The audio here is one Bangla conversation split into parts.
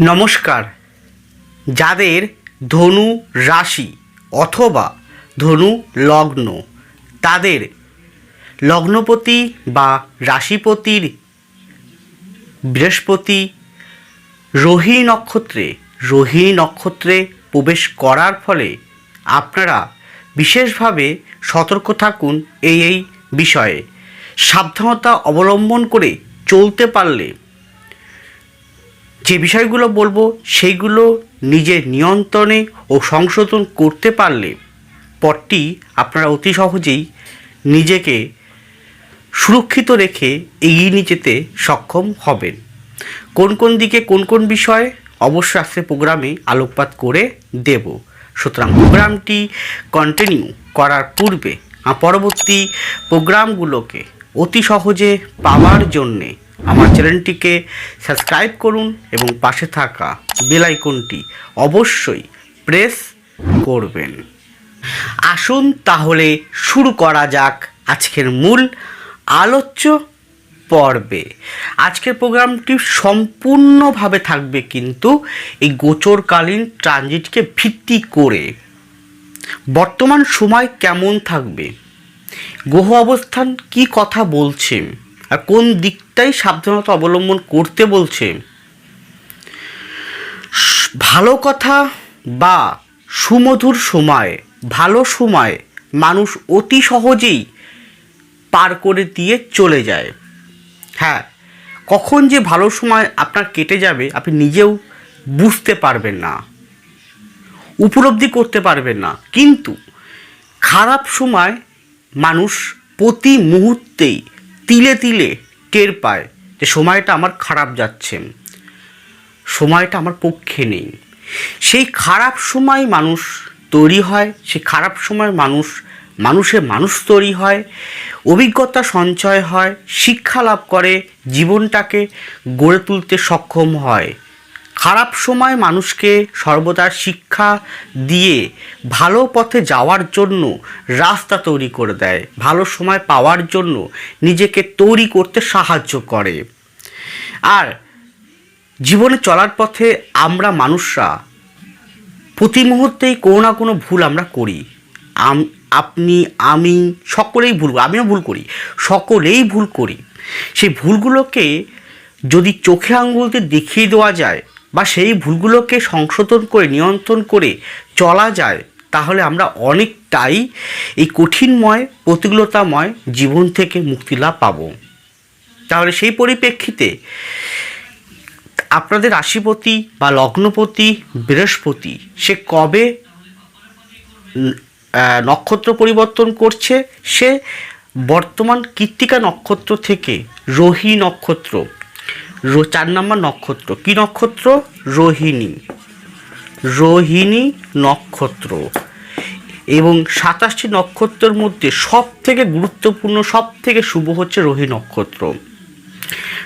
নমস্কার। যাদের ধনু রাশি অথবা ধনু লগ্ন, তাদের লগ্নপতি বা রাশিপতির বৃহস্পতি রোহিণী নক্ষত্রে রোহিণী নক্ষত্রে প্রবেশ করার ফলে আপনারা বিশেষভাবে সতর্ক থাকুন এই এই বিষয়ে। সাবধানতা অবলম্বন করে চলতে পারলে যে বিষয়গুলো বলব সেইগুলো নিজের নিয়ন্ত্রণে ও সংশোধন করতে পারলে পরটি আপনারা অতি সহজেই নিজেকে সুরক্ষিত রেখে এগিয়ে নিয়ে যেতে সক্ষম হবেন। কোন কোন দিকে কোন কোন বিষয়ে অবশ্যই আজকে প্রোগ্রামে আলোকপাত করে দেব। সুতরাং প্রোগ্রামটি কন্টিনিউ করার পূর্বে পরবর্তী প্রোগ্রামগুলোকে অতি সহজে পাওয়ার জন্যে আমার চ্যানেলটিকে সাবস্ক্রাইব করুন এবং পাশে থাকা বেল আইকনটি অবশ্যই প্রেস করবেন। আসুন তাহলে শুরু করা যাক আজকের মূল আলোচ্য পর্বে। আজকের প্রোগ্রামটি সম্পূর্ণভাবে থাকবে কিন্তু এই গোচরকালীন ট্রানজিটকে ভিত্তি করে। বর্তমান সময় কেমন থাকবে? গ্রহ অবস্থান কি কথা বলছে? আর কোন দিকটাই সাবধানতা অবলম্বন করতে বলছে? ভালো কথা বা সুমধুর সময়, ভালো সময় মানুষ অতি সহজেই পার করে দিয়ে চলে যায়। হ্যাঁ কখন যে ভালো সময় আপনার কেটে যাবে, আপনি নিজেও বুঝতে পারবেন না। উপলব্ধি করতে পারবেন না। কিন্তু খারাপ সময় মানুষ প্রতি মুহূর্তেই তিলে তিলে টের পায় যে সময়টা আমার খারাপ যাচ্ছে, সময়টা আমার পক্ষে নেই। সেই খারাপ সময় মানুষ তৈরি হয়, সেই খারাপ সময় মানুষ, মানুষে মানুষ তৈরি হয়, অভিজ্ঞতা সঞ্চয় হয়, শিক্ষা লাভ করে, জীবনটাকে গড়ে তুলতে সক্ষম হয়। খারাপ সময় মানুষকে সর্বদা শিক্ষা দিয়ে ভালো পথে যাওয়ার জন্য রাস্তা তৈরি করে দেয়, ভালো সময় পাওয়ার জন্য নিজেকে তৈরি করতে সাহায্য করে। আর জীবনে চলার পথে আমরা মানুষরা প্রতি মুহূর্তেই কোনো না কোনো ভুল আমরা করি। আপনি, আমি সকলেই ভুল, আমিও ভুল করি, সকলেই ভুল করি। সেই ভুলগুলোকে যদি চোখে আঙ্গুলতে দেখিয়ে দেওয়া যায় বা সেই ভুলগুলোকে সংশোধন করে, নিয়ন্ত্রণ করে চলা যায়, তাহলে আমরা অনেকটাই এই কঠিনময়, প্রতিকূলতাময় জীবন থেকে মুক্তি লাভ পাবো। তাহলে সেই পরিপ্রেক্ষিতে আপনাদের রাশিপতি বা লগ্নপতি বৃহস্পতি, সে কবে নক্ষত্র পরিবর্তন করছে? সে বর্তমান কৃত্তিকা নক্ষত্র থেকে রোহি নক্ষত্র চার নম্বর নক্ষত্র। কি নক্ষত্র? রোহিণী। রোহিণী নক্ষত্র। এবং সাতাশটি নক্ষত্রের মধ্যে সব থেকে গুরুত্বপূর্ণ সব থেকে শুভ হচ্ছে রোহি নক্ষত্র।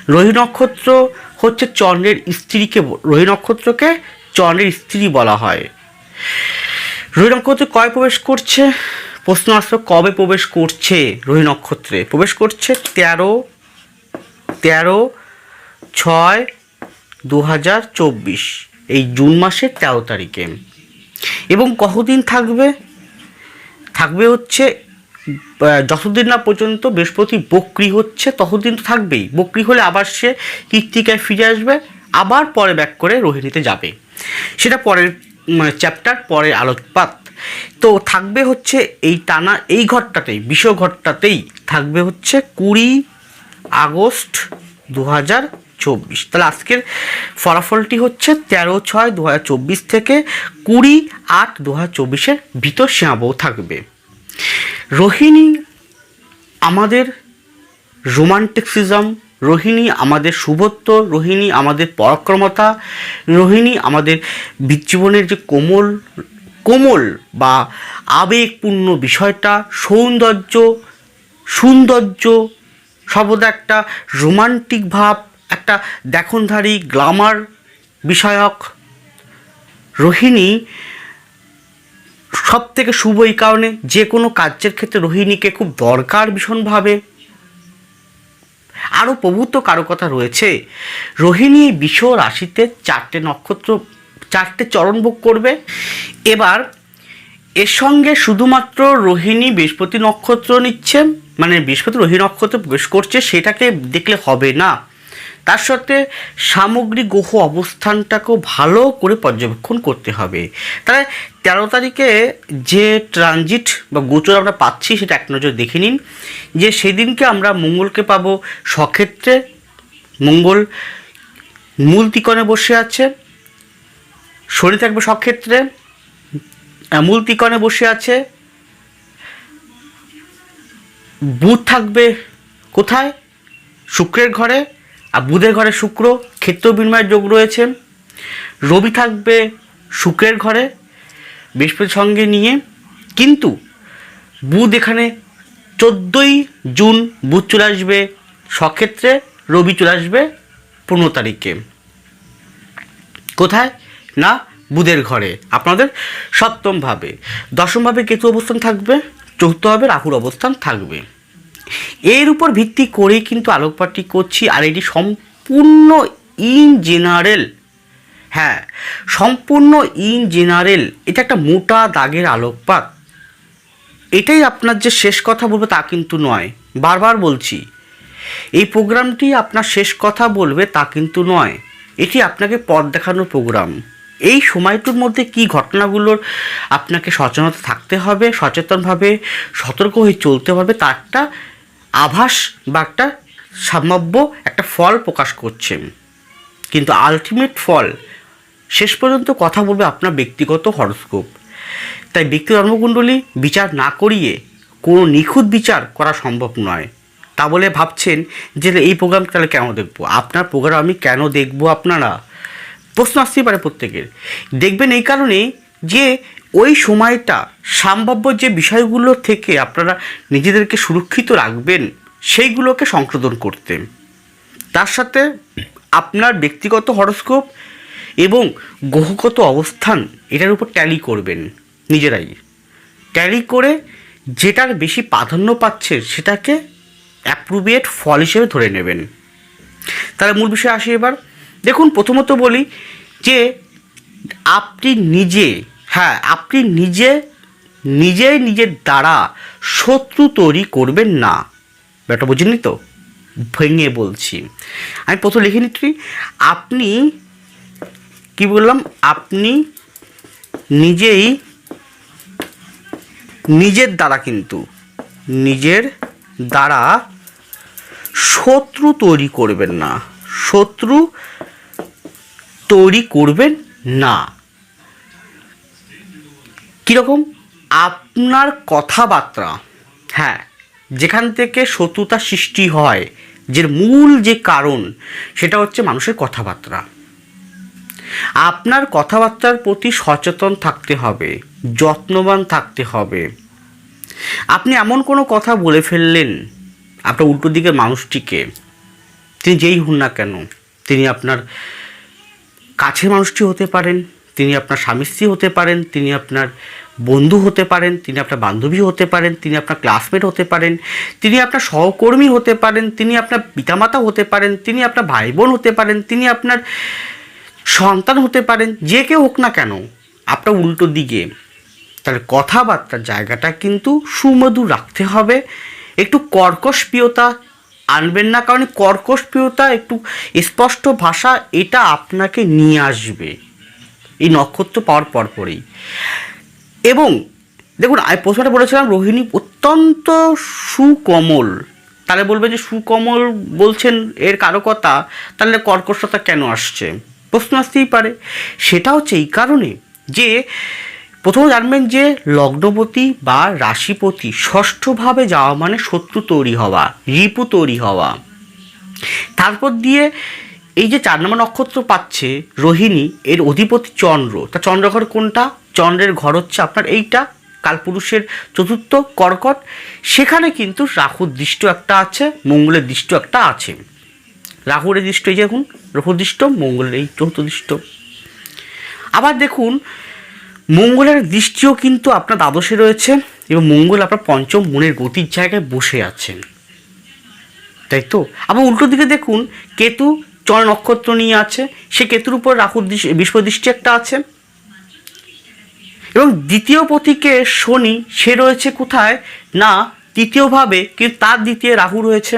রোহি নক্ষত্র হচ্ছে চন্দ্রের স্ত্রীকে রোহি নক্ষত্রকে চন্দ্রের স্ত্রী বলা হয়। রোহি নক্ষত্রে কয় প্রবেশ করছে? প্রশ্ন আসবে কবে প্রবেশ করছে রোহি নক্ষত্রে? প্রবেশ করছে তেরো তেরো ছয় দু হাজার চব্বিশ, এই জুন মাসের তেরো তারিখে। এবং কতদিন থাকবে? থাকবে হচ্ছে যতদিন না পর্যন্ত বৃহস্পতি বক্রি হচ্ছে, ততদিন তো থাকবেই। বক্রি হলে আবার সে কৃত্তিকায় ফিরে আসবে, আবার পরে ব্যাক করে রোহিণীতে যাবে। সেটা পরের চ্যাপ্টার পরে আলোকপাত। তো থাকবে হচ্ছে এই টানা, এই ঘরটাতেই বিশ্ব ঘরটাতেই থাকবে হচ্ছে কুড়ি আগস্ট দু হাজার চব্বিশ। তাহলে আজকের ফলাফলটি হচ্ছে তেরো ছয় দু থেকে কুড়ি আট দু হাজার ভিতর সীমাবহ থাকবে। রোহিণী আমাদের রোমান্টিকসিজম, রোহিণী আমাদের শুভত্ব রোহিণী আমাদের পরাক্রমতা, রোহিণী আমাদের জীবনের যে কোমল কোমল বা আবেগপূর্ণ বিষয়টা, সৌন্দর্য সৌন্দর্য, সর্বদা একটা রোমান্টিক ভাব একটা দেখনধারী গ্লামার বিষয়ক রোহিণী সব থেকে শুভ এই কারণে যে কোনো কার্যের ক্ষেত্রে রোহিণীকে খুব দরকার ভীষণভাবে। আরও প্রভূত কারও কথা রয়েছে, রোহিণী বিষ রাশিতে চারটে নক্ষত্র, চারটে চরণ ভোগ করবে। এবার এর সঙ্গে শুধুমাত্র রোহিণী বৃহস্পতি নক্ষত্র নিচ্ছে মানে বৃহস্পতি রোহিণী নক্ষত্র প্রবেশ করছে, সেটাকে দেখলে হবে না। তার সাথে সামগ্রিক গ্রহ অবস্থানটাকেও ভালো করে পর্যবেক্ষণ করতে হবে। তাহলে তেরো তারিখে যে ট্রানজিট বা গোচর আমরা পাচ্ছি সেটা এক নজর দেখে নিন। যে সেদিনকে আমরা মঙ্গলকে পাবো, সক্ষেত্রে মঙ্গল মূল তিকোণে বসে আছে, শনি থাকবে সক্ষেত্রে মূল তিকোণে বসে আছে, বুধ থাকবে কোথায়? শুক্রের ঘরে আর বুধের ঘরে শুক্র, ক্ষেত্র বিনিময়ের যোগ রয়েছে রবি থাকবে শুক্রের ঘরে, বৃহস্পতির সঙ্গে নিয়ে। কিন্তু বুধ এখানে চোদ্দোই জুন বুধ চলে আসবে, সক্ষেত্রে রবি চলে আসবে পনেরো তারিখে। কোথায়? না, বুধের ঘরে। আপনাদের সপ্তমভাবে দশমভাবে কেতু অবস্থান থাকবে চতুর্থভাবে রাহুর অবস্থান থাকবে। এর উপর ভিত্তি করেই কিন্তু আলোকপাতটি করছি, আর এটি সম্পূর্ণ ইন জেনারেল হ্যাঁ সম্পূর্ণ ইন জেনারেল এটা একটা মোটা দাগের আলোকপাত। এটাই আপনার যে শেষ কথা বলবে তা কিন্তু নয়। বারবার বলছি, এই প্রোগ্রামটি আপনার শেষ কথা বলবে তা কিন্তু নয়। এটি আপনাকে পথ দেখানোর প্রোগ্রাম। এই সময়টির মধ্যে কি ঘটনাগুলোর আপনাকে সচেতনতা থাকতে হবে, সচেতনভাবে সতর্ক হয়ে চলতে হবে তার একটা আভাস বা একটা সম্ভাব্য একটা ফল প্রকাশ করছেন কিন্তু আলটিমেট ফল, শেষ পর্যন্ত কথা বলবে আপনার ব্যক্তিগত হরস্কোপ তাই ব্যক্তি জন্মকুণ্ডলী বিচার না করিয়ে কোনো নিখুঁত বিচার করা সম্ভব নয়। তা বলে ভাবছেন যে এই প্রোগ্রাম তাহলে কেন দেখব? আপনার প্রোগ্রাম আমি কেন দেখব আপনারা? প্রশ্ন আসতেই পারে প্রত্যেকের। দেখবেন এই কারণে যে ওই সময়টা সম্ভাব্য যে বিষয়গুলো থেকে আপনারা নিজেদেরকে সুরক্ষিত রাখবেন, সেইগুলোকে সংশোধন করতে। তার সাথে আপনার ব্যক্তিগত হরস্কোপ এবং গ্রহগত অবস্থান, এটার উপর ট্যালি করবেন নিজেরাই। ট্যালি করে যেটার বেশি প্রাধান্য পাচ্ছে সেটাকে অ্যাপ্রুভিয়েট ফল হিসেবে ধরে নেবেন। তাহলে মূল বিষয়ে আসি এবার। দেখুন, প্রথমত বলি যে আপনি নিজে হ্যাঁ আপনি নিজে, নিজেই নিজের দ্বারা শত্রু তৈরি করবেন না। ব্যাপারটা বুঝেনি তো? ভেঙে বলছি। আমি প্রথম লিখে নিচ্ছি আপনি, কি বললাম? আপনি নিজেই নিজের দ্বারা কিন্তু, নিজের দ্বারা শত্রু তৈরি করবেন না। শত্রু তৈরি করবেন না। কীরকম? আপনার কথাবার্তা হ্যাঁ যেখান থেকে শত্রুতা সৃষ্টি হয় যে মূল যে কারণ, সেটা হচ্ছে মানুষের কথাবার্তা। আপনার কথাবার্তার প্রতি সচেতন থাকতে হবে, যত্নবান থাকতে হবে। আপনি এমন কোনো কথা বলে ফেললেন আপনার উল্টো দিকের মানুষটিকে, তিনি যেই হন না কেন, তিনি আপনার কাছের মানুষটি হতে পারেন। তিনি আপনার স্বামী স্ত্রী হতে পারেন, তিনি আপনার বন্ধু হতে পারেন, তিনি আপনার বান্ধবী হতে পারেন, তিনি আপনার ক্লাসমেট হতে পারেন, তিনি আপনার সহকর্মী হতে পারেন, তিনি আপনার পিতামাতা হতে পারেন, তিনি আপনার ভাই বোন হতে পারেন, তিনি আপনার সন্তান হতে পারেন, যে কেউ হোক না কেন, আপনার উল্টো দিকে তাহলে কথাবার্তার জায়গাটা কিন্তু সুমধুর রাখতে হবে, একটু কর্কশপ্রিয়তা আনবেন না, কারণ এই কর্কশপ্রিয়তা একটু স্পষ্ট ভাষা, এটা আপনাকে নিয়ে আসবে। এই নক্ষত্র পাওয়ার পরপরেই এবং দেখুন, আমি প্রথমে বলেছিলাম, রোহিণী অত্যন্ত সুকমল। তাহলে বলবে যে সুকমল বলছেন এর কারও কথা তাহলে কর্কশতা কেন আসছে? প্রশ্ন আসতেই পারে। সেটা হচ্ছে এই কারণে যে প্রথমে জানবেন যে লগ্নপতি বা রাশিপতি ষষ্ঠভাবে যাওয়া মানে শত্রু তৈরি হওয়া, রিপু তৈরি হওয়া। তারপর দিয়ে এই যে চার নম্বর নক্ষত্র পাচ্ছে, রোহিণী, এর অধিপতি চন্দ্র। তা চন্দ্রঘর কোনটা? চন্দ্রের ঘর হচ্ছে আপনার এইটা, কালপুরুষের চতুর্থ কর্কট। সেখানে কিন্তু রাহুর দৃষ্ট একটা আছে, মঙ্গলের দৃষ্ট একটা আছে। রাহুর এই দৃষ্ট এই যে দেখুন, রাহুর দৃষ্ট, মঙ্গলের এই চতুর্থ দৃষ্ট। আবার দেখুন, মঙ্গলের দৃষ্টিও কিন্তু আপনার দ্বাদশে রয়েছে এবং মঙ্গল আপনার পঞ্চম মনের গতির জায়গায় বসে আছেন তাই তো? আবার উল্টো দিকে দেখুন, কেতু চর নক্ষত্র নিয়ে আছে, সে কেতুর উপর রাহুর দৃষ্টি বিষ্প দৃষ্টি একটা আছে। এবং দ্বিতীয় পথিকে শনি, সে রয়েছে কোথায়? না, তৃতীয়ভাবে কিন্তু তার দ্বিতীয় রাহু রয়েছে।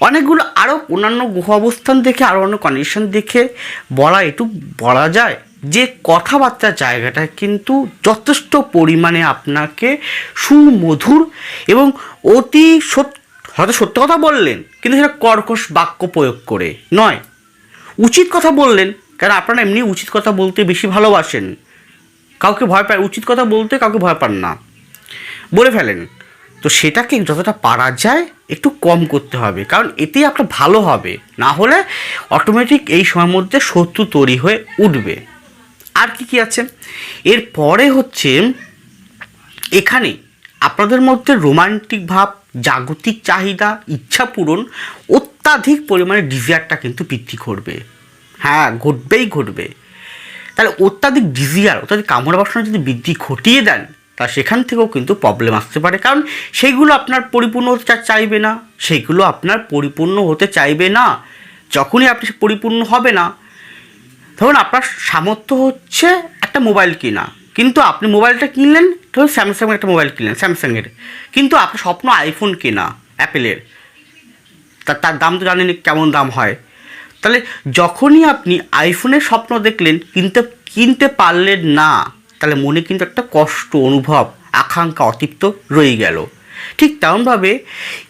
অনেকগুলো আরও অন্যান্য গ্রহ অবস্থান দেখে আরও অন্য কন্ডিশন দেখে বলা, একটু বলা যায় যে কথাবার্তার জায়গাটা কিন্তু যথেষ্ট পরিমাণে আপনাকে সুমধুর এবং অতি সত্য হয়তো সত্য কথা বললেন, কিন্তু সেটা কর্কশ বাক্য প্রয়োগ করে। নয়, উচিত কথা বললেন, কারণ আপনারা এমনি উচিত কথা বলতে বেশি ভালোবাসেন। কাউকে ভয় পায়, উচিত কথা বলতে কাউকে ভয় পান না। বলে ফেলেন, তো সেটাকে যতটা পারা যায়, একটু কম করতে হবে, কারণ এতেই আপনার ভালো হবে। না হলে অটোমেটিক এই সময়ের মধ্যে শত্রু তৈরি হয়ে উঠবে। আর কি কি আছে? এরপরে হচ্ছে, এখানে আপনাদের মধ্যে রোমান্টিক ভাব জাগতিক চাহিদা, ইচ্ছা পূরণ, অত্যাধিক পরিমাণে ডিজিয়ারটা কিন্তু বৃদ্ধি করবে হ্যাঁ ঘটবেই ঘটবে। তাহলে অত্যাধিক ডিজিয়ার, অত্যাধিক কামড়া বাসনা যদি বৃদ্ধি ঘটিয়ে দেন, তা সেখান থেকেও কিন্তু প্রবলেম আসতে পারে। কারণ সেইগুলো আপনার পরিপূর্ণ হতে চাইবে না সেইগুলো আপনার পরিপূর্ণ হতে চাইবে না। যখনই আপনি পরিপূর্ণ হবে না ধরুন আপনার সামর্থ্য হচ্ছে একটা মোবাইল কেনা। কিন্তু আপনি মোবাইলটা কিনলেন, ধরুন স্যামসাংয়ের একটা মোবাইল কিনলেন, স্যামসাংয়ের। কিন্তু আপনার স্বপ্ন আইফোন কেনা অ্যাপেলের তা তার দাম তো জানেন কেমন দাম হয়। তাহলে যখনই আপনি আইফোনের স্বপ্ন দেখলেন, কিনতে কিনতে পারলেন না, তাহলে মনে কিন্তু একটা কষ্ট, অনুভব, আকাঙ্ক্ষা, অতৃপ্ত রয়ে গেল। ঠিক তেমনভাবে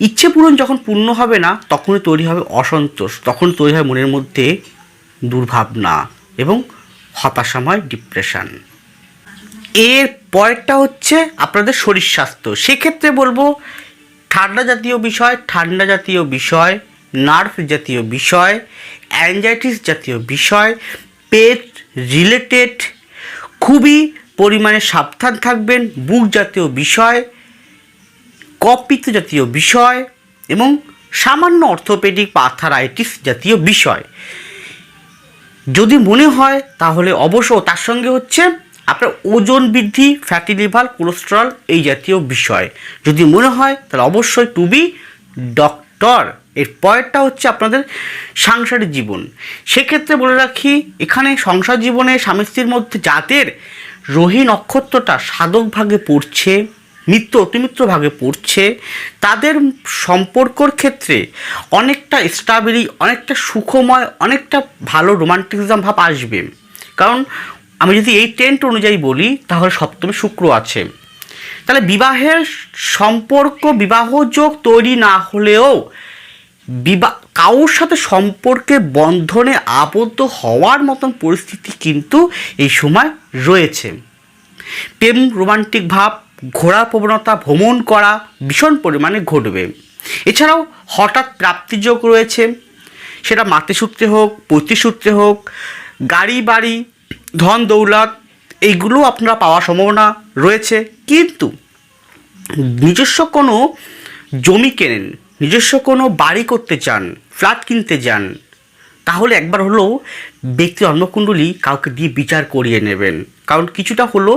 ইচ্ছে পূরণ যখন পূর্ণ হবে না, তখনই তৈরি হবে অসন্তোষ তখন তৈরি হয় মনের মধ্যে দুর্ভাবনা এবং হতাশাময় ডিপ্রেশন এর পরেরটা হচ্ছে আপনাদের শরীর স্বাস্থ্য। সেক্ষেত্রে বলব, ঠান্ডা জাতীয় বিষয়, ঠান্ডা জাতীয় বিষয়, নার্ভ জাতীয় বিষয় অ্যাংজাইটিস জাতীয় বিষয়, পেট রিলেটেড, খুবই পরিমাণে সাবধান থাকবেন, বুক জাতীয় বিষয় কপিত জাতীয় বিষয় এবং সামান্য অর্থোপেডিক পাথারাইটিস জাতীয় বিষয়। যদি মনে হয়, তাহলে অবশ্য তার সঙ্গে হচ্ছে আপনার ওজন বৃদ্ধি ফ্যাটি লিভার কোলেস্টেরল এই জাতীয় বিষয়। যদি মনে হয়, তাহলে অবশ্যই টু বি ডক্টর এর পরেরটা হচ্ছে আপনাদের সাংসারিক জীবন। সেক্ষেত্রে বলে রাখি, এখানে সংসার জীবনে স্বামী স্ত্রীর মধ্যে যাদের রোহি নক্ষত্রটা সাধক ভাগে পড়ছে, মিত্র, অতিমিত্র ভাগে পড়ছে, তাদের সম্পর্কর ক্ষেত্রে অনেকটা স্টাবিলি অনেকটা সুখময়, অনেকটা ভালো রোমান্টিকজম ভাব আসবে। কারণ আমি যদি এই টেন্ট অনুযায়ী বলি, তাহলে সপ্তমে শুক্র আছে। তাহলে বিবাহের সম্পর্ক, বিবাহ যোগ তৈরি না হলেও বিবাহ কারোর সাথে সম্পর্কে বন্ধনে আবদ্ধ হওয়ার মতন পরিস্থিতি কিন্তু এই সময় রয়েছে। প্রেম, রোমান্টিক ভাব ঘোরা প্রবণতা, ভ্রমণ করা ভীষণ পরিমাণে ঘটবে। এছাড়াও হঠাৎ প্রাপ্তিযোগ রয়েছে। সেটা মাতৃসূত্রে হোক, পৈতৃসূত্রে হোক গাড়ি বাড়ি ধন দৌলত, এইগুলো আপনারা পাওয়ার সম্ভাবনা রয়েছে। কিন্তু নিজস্ব কোনো জমি কেনেন, নিজস্ব কোনো বাড়ি করতে চান, ফ্ল্যাট কিনতে যান, তাহলে একবার হলেও ব্যক্তি অন্নকুণ্ডলী কাউকে দিয়ে বিচার করিয়ে নেবেন। কারণ কিছুটা হলো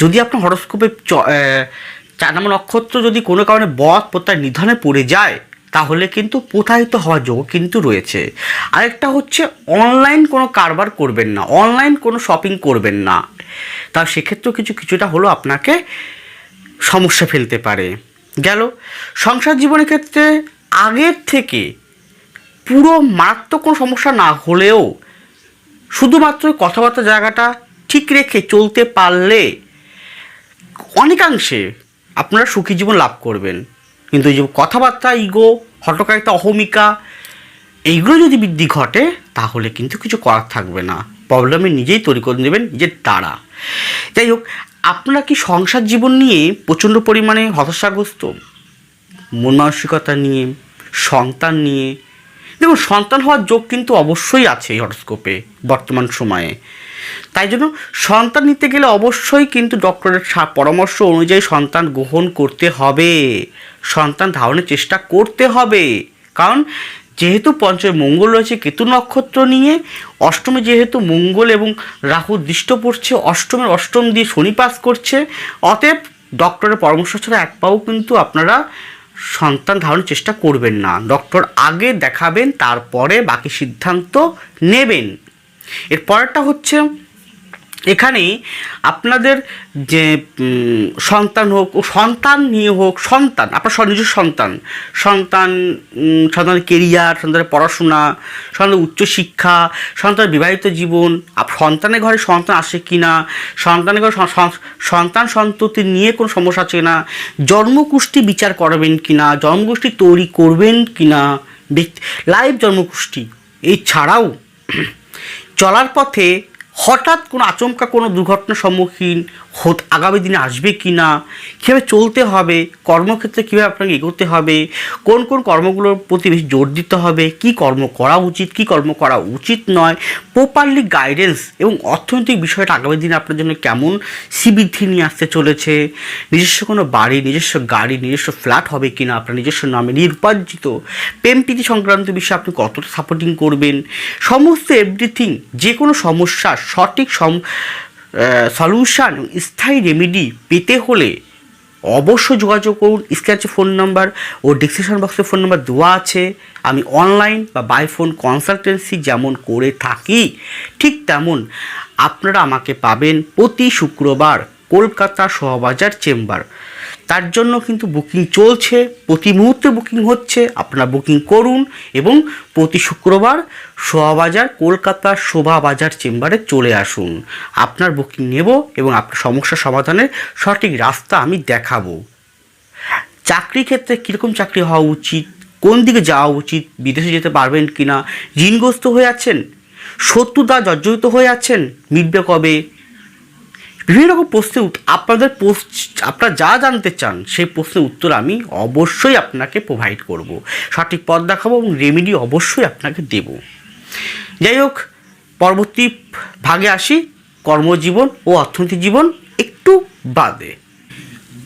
যদি আপনার হরস্কোপে চার নম্বর নক্ষত্র যদি কোনো কারণে বধ প্রত্যায় নিধনে পড়ে যায় তাহলে কিন্তু প্রতারিত হওয়ার যোগ কিন্তু রয়েছে। আরেকটা হচ্ছে অনলাইন কোনো কারবার করবেন না অনলাইন কোনো শপিং করবেন না। তা সেক্ষেত্রেও কিছু, কিছুটা হলো আপনাকে সমস্যা ফেলতে পারে। গেল, সংসার জীবনের ক্ষেত্রে আগের থেকে পুরো মারাত্মক কোনো সমস্যা না হলেও শুধুমাত্র কথাবার্তা জায়গাটা ঠিক রেখে চলতে পারলে অনেকাংশে আপনারা সুখী জীবন লাভ করবেন। কিন্তু যে কথাবার্তা ইগো হটকারিতা, অহমিকা, এইগুলো যদি বৃদ্ধি ঘটে, তাহলে কিন্তু কিছু করার থাকবে না। প্রবলেমে নিজেই তৈরি করে নেবেন, নিজের দ্বারা। যাই হোক, আপনারা কি সংসার জীবন নিয়ে প্রচণ্ড পরিমাণে হতাশাগ্রস্ত? মন মানসিকতা নিয়ে, সন্তান নিয়ে? দেখুন, সন্তান হওয়ার যোগ কিন্তু অবশ্যই আছে এই হরস্কোপে বর্তমান সময়ে। তাই জন্য সন্তান নিতে গেলে অবশ্যই কিন্তু ডক্টরের পরামর্শ অনুযায়ী সন্তান গ্রহণ করতে হবে। সন্তান ধারণের চেষ্টা করতে হবে। কারণ যেহেতু পঞ্চমে মঙ্গল রয়েছে, কেতু নক্ষত্র নিয়ে অষ্টমে যেহেতু মঙ্গল এবং রাহু দৃষ্ট পড়ছে অষ্টমের অষ্টম দিয়ে শনি পাস করছে, অতএব ডক্টরের পরামর্শ ছাড়া এক পাও কিন্তু আপনারা সন্তান ধারণের চেষ্টা করবেন না। ডক্টর আগে দেখাবেন, তারপরে বাকি সিদ্ধান্ত নেবেন। এর পরেরটা হচ্ছে এখানে আপনাদের যে সন্তান হোক, ও সন্তান নিয়ে হোক, সন্তান, আপনার নিজস্ব সন্তান সন্তান সন্তানের কেরিয়ার সন্তানের পড়াশোনা, সন্তানের উচ্চশিক্ষা, সন্তানের বিবাহিত জীবন সন্তানের ঘরে সন্তান আসে কি না সন্তানের ঘরে সন- সন- সন্তান সন্ততি নিয়ে কোনো সমস্যা আছে না জন্মকুষ্টি বিচার করাবেন কি না জন্মকুষ্টি তৈরি করবেন কি না লাইভ জন্মকুষ্টি এছাড়াও চলার পথে হঠাৎ কোনো আচমকা কোনো দুর্ঘটনার সম্মুখীন হত আগামী দিনে আসবে কি না? কীভাবে চলতে হবে? কর্মক্ষেত্রে কীভাবে আপনাকে এগোতে হবে? কোন কোন কর্মগুলোর প্রতি বেশি জোর দিতে হবে? কি কর্ম করা উচিত, কি কর্ম করা উচিত নয়? প্রপারলি গাইডেন্স এবং অর্থনৈতিক বিষয়টা আগামী দিনে আপনার জন্য কেমন শ্রীবৃদ্ধি নিয়ে আসতে চলেছে? নিজস্ব কোনো বাড়ি, নিজস্ব গাড়ি, নিজস্ব ফ্ল্যাট হবে কি না? আপনার নিজস্ব নামে নির্বাচিত প্রেম সংক্রান্ত বিষয়ে আপনি কতটা সাপোর্টিং করবেন? সমস্ত এভরিথিং যে কোনো সমস্যার সঠিক সম সলিউশন স্থায়ী রেমেডি পেতে হলে অবশ্যই যোগাযোগ করুন। স্ক্র্যাচে ফোন নাম্বার ও ডিসক্রিপশন বক্সে ফোন নাম্বার দেওয়া আছে। আমি অনলাইন বা বাই ফোন কনসালটেন্সি যেমন করে থাকি, ঠিক তেমন আপনারা আমাকে পাবেন প্রতি শুক্রবার। কলকাতা শোভাবাজার চেম্বার। তার জন্য কিন্তু বুকিং চলছে, প্রতি মুহূর্তে বুকিং হচ্ছে, আপনারা বুকিং করুন এবং প্রতি শুক্রবার শোভাবাজার কলকাতার শোভাবাজার চেম্বারে চলে আসুন। আপনার বুকিং নেব এবং আপনার সমস্যা সমাধানের সঠিক রাস্তা আমি দেখাবো। চাকরি ক্ষেত্রে কীরকম চাকরি হওয়া উচিত? কোন দিকে যাওয়া উচিত? বিদেশে যেতে পারবেন কি না ঋণগ্রস্ত হয়ে আছেন? শত্রুতা জর্জরিত হয়ে আছেন? মিটবে কবে? বিভিন্ন রকম প্রশ্নের আপনাদের পোস্ট আপনারা যা জানতে চান সেই প্রশ্নের উত্তর আমি অবশ্যই আপনাকে প্রোভাইড করব। সঠিক পথ দেখাবো এবং রেমেডি অবশ্যই আপনাকে দেব। যাই হোক, পরবর্তী ভাগে আসি, কর্মজীবন ও অর্থনৈতিক জীবন একটু বাদে।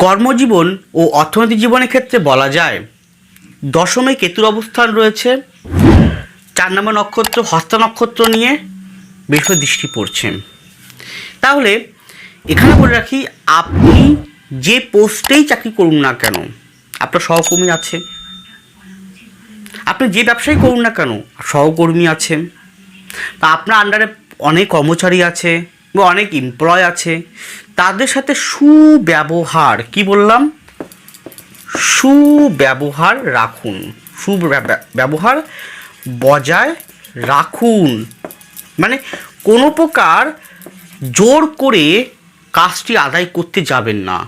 কর্মজীবন ও অর্থনৈতিক জীবনের ক্ষেত্রে বলা যায়, দশমে কেতুর অবস্থান রয়েছে, চার নম্বর নক্ষত্র হস্তা নক্ষত্র নিয়ে বৃহস্পতি দৃষ্টি পড়ছে। তাহলে এখানে বলে রাখি, আপনি যে পোস্টেই চাকরি করুন না কেন, আপনার সহকর্মী আছে। আপনি যে ব্যবসায়ী করুন না কেন, সহকর্মী আছে তা আপনার আন্ডারে অনেক কর্মচারী আছে বা অনেক এমপ্লয় আছে, তাদের সাথে সুব্যবহার, কি বললাম? সুব্যবহার রাখুন। সুব্যবহার বজায় রাখুন। মানে কোনো প্রকার জোর করে কাজটি আদায় করতে যাবেন না।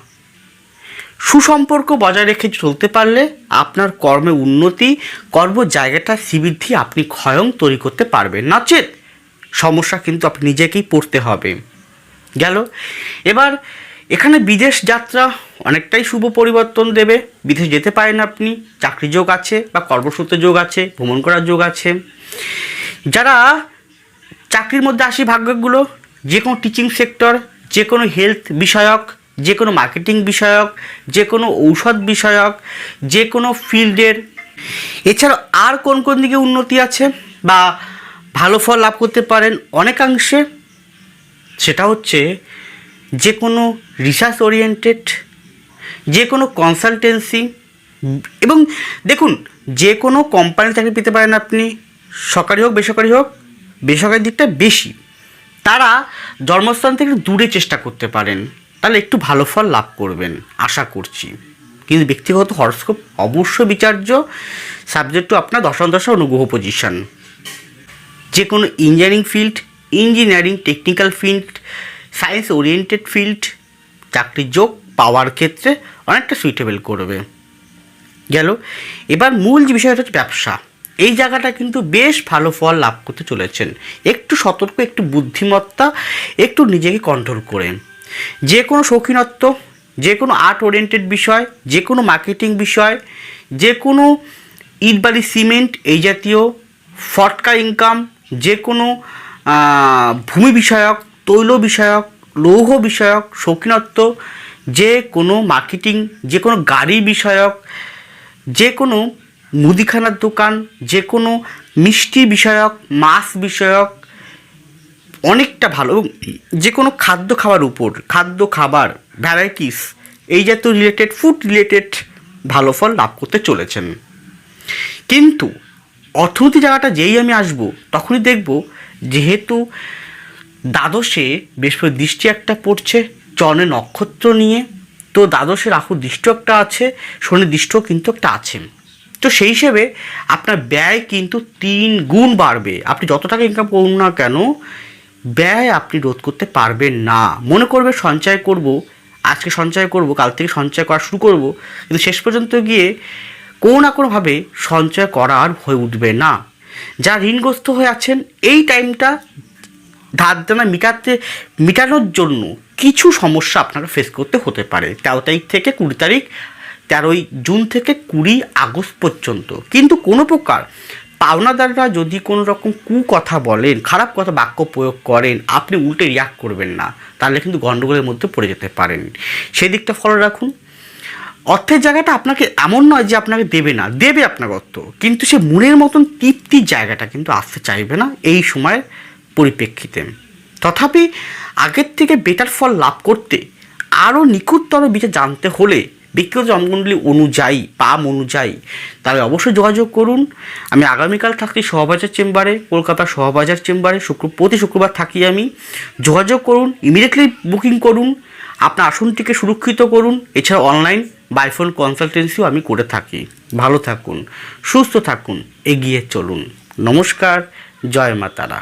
সুসম্পর্ক বজায় রেখে চলতে পারলে আপনার কর্মে উন্নতি, কর্ম জায়গাটা শ্রীবৃদ্ধি আপনি ক্ষয়ং তৈরি করতে পারবেন। নচেত সমস্যা কিন্তু আপনি নিজেকেই পড়তে হবে। গেল? এবার এখানে বিদেশ যাত্রা অনেকটাই শুভ পরিবর্তন দেবে। বিদেশ যেতে পারেন আপনি চাকরি যোগ আছে বা কর্মসূত্রে যোগ আছে, ভ্রমণ করার যোগ আছে। যারা চাকরির মধ্যে আসি, ভাগ্যগুলো যে কোনো টিচিং সেক্টর যে কোনো হেলথ বিষয়ক যে কোনো মার্কেটিং বিষয়ক যে কোনো ঔষধ বিষয়ক যে কোনো ফিল্ডের এছাড়া আর কোন কোন দিকে উন্নতি আছে বা ভালো ফল লাভ করতে পারেন অনেকাংশে? সেটা হচ্ছে যে কোনো রিসার্চ ওরিয়েন্টেড যে কোনো কনসালটেন্সি এবং দেখুন যে কোনো কোম্পানি চাকরি পেতে পারেন আপনি, সরকারি হোক, বেসরকারি হোক, বেসরকারি দিকটা বেশি। তারা জন্মস্থান থেকে দূরে চেষ্টা করতে পারেন, তাহলে একটু ভালো ফল লাভ করবেন, আশা করছি। কিন্তু ব্যক্তিগত হরস্কোপ অবশ্য বিচার্য সাবজেক্ট টু আপনার দশম দশা অনুগ্রহ পজিশন যে কোনো engineering field engineering technical field science oriented field চাকরির যোগ, পাওয়ার ক্ষেত্রে অনেকটা সুইটেবল করবে। গেল, এবার মূল যে বিষয়টা হচ্ছে ব্যবসা। এই জায়গাটা কিন্তু বেশ ভালো ফল লাভ করতে চলেছেন। একটু সতর্ক, একটু বুদ্ধিমত্তা, একটু নিজেকে কন্ট্রোল করে। যে কোনো শৌখিনত্ব, যে কোনো আর্ট ওরিয়েন্টেড বিষয়, যে কোনো মার্কেটিং বিষয়, যে কোনো ইট বালি সিমেন্ট এই জাতীয় ফটকা ইনকাম যে কোনো ভূমি বিষয়ক, তৈল বিষয়ক, লৌহ বিষয়ক, শৌখিনত্ব, যে কোনো মার্কেটিং যে কোনো গাড়ি বিষয়ক, যে কোনো মুদিখানার দোকান যে কোনো মিষ্টি বিষয়ক, মাছ বিষয়ক, অনেকটা ভালো যে কোনো খাদ্য খাবার উপর, খাদ্য খাবার ভ্যারাইটিস এই জাতীয় রিলেটেড ফুড রিলেটেড ভালো ফল লাভ করতে চলেছেন। কিন্তু অর্থনীতি জায়গাটা যেই আমি আসব, তখনই দেখব যেহেতু দ্বাদশে বৃহস্পতি দৃষ্টি একটা পড়ছে চনে নক্ষত্র নিয়ে, তো দ্বাদশে রাহু দৃষ্ট একটা আছে, শনি দৃষ্টও কিন্তু একটা আছে। তো সেই হিসেবে আপনার ব্যয় কিন্তু তিন গুণ বাড়বে। আপনি যত টাকা ইনকাম করুন না কেন, ব্যয় আপনি রোধ করতে পারবেন না। মনে করবে সঞ্চয় করব, আজকে সঞ্চয় করব, কাল থেকে সঞ্চয় করা শুরু করব, কিন্তু শেষ পর্যন্ত গিয়ে কোনো না কোনোভাবে সঞ্চয় করা আর হয়ে উঠবে না। যা ঋণগ্রস্ত হয়ে আছেন, এই টাইমটা ধার দেনা মিটাতে, মেটানোর জন্য কিছু সমস্যা আপনাকে ফেস করতে হতে পারে। তেরো তারিখ থেকে কুড়ি তারিখ তেরোই জুন থেকে কুড়ি আগস্ট পর্যন্ত। কিন্তু কোনো প্রকার পাওনাদাররা যদি কোনো রকম কুকথা বলেন, খারাপ কথা বাক্য প্রয়োগ করেন, আপনি উল্টে রিয়াক্ট করবেন না, তাহলে কিন্তু গণ্ডগোলের মধ্যে পড়ে যেতে পারেন। সেই দিকটা ফলো রাখুন। অর্থের জায়গাটা আপনাকে এমন নয় যে আপনাকে দেবে না, দেবে আপনার অর্থ। কিন্তু সে মনের মতন তৃপ্তির জায়গাটা কিন্তু আসতে চাইবে না এই সময়ের পরিপ্রেক্ষিতে। তথাপি আগের থেকে বেটার ফল লাভ করতে আরও নিখুঁততর বিচার জানতে হলে ব্যক্তিগত জন্মকুণ্ডলী অনুযায়ী, পাম অনুযায়ী, তাহলে অবশ্যই যোগাযোগ করুন। আমি আগামীকাল থাকি সহবাজার চেম্বারে কলকাতার সহবাজার চেম্বারে, শুক্র, প্রতি শুক্রবার থাকি আমি। যোগাযোগ করুন ইমিডিয়েটলি বুকিং করুন, আপনার আসনটিকে সুরক্ষিত করুন। এছাড়া অনলাইন বাইফোন কনসালটেন্সিও আমি করে থাকি। ভালো থাকুন, সুস্থ থাকুন, এগিয়ে চলুন। নমস্কার, জয় মা তারা